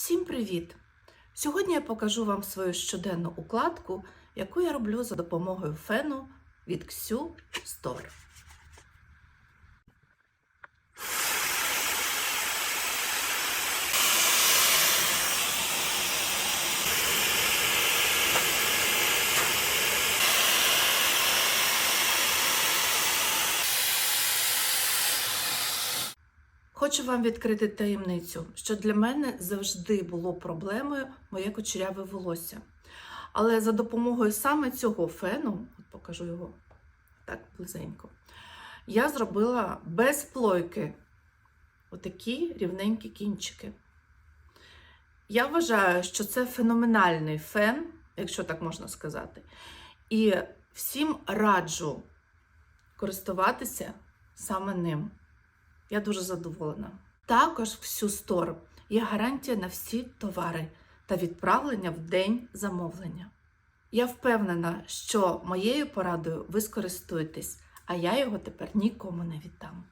Всім привіт! Сьогодні я покажу вам свою щоденну укладку, яку я роблю за допомогою фену від Xu Store. Хочу вам відкрити таємницю, що для мене завжди було проблемою моє кучеряве волосся. Але за допомогою саме цього фену, от покажу його так близенько, я зробила без плойки отакі рівненькі кінчики. Я вважаю, що це феноменальний фен, якщо так можна сказати. І всім раджу користуватися саме ним. Я дуже задоволена. Також в Xu є гарантія на всі товари та відправлення в день замовлення. Я впевнена, що моєю порадою ви скористуєтесь, а я його тепер нікому не віддам.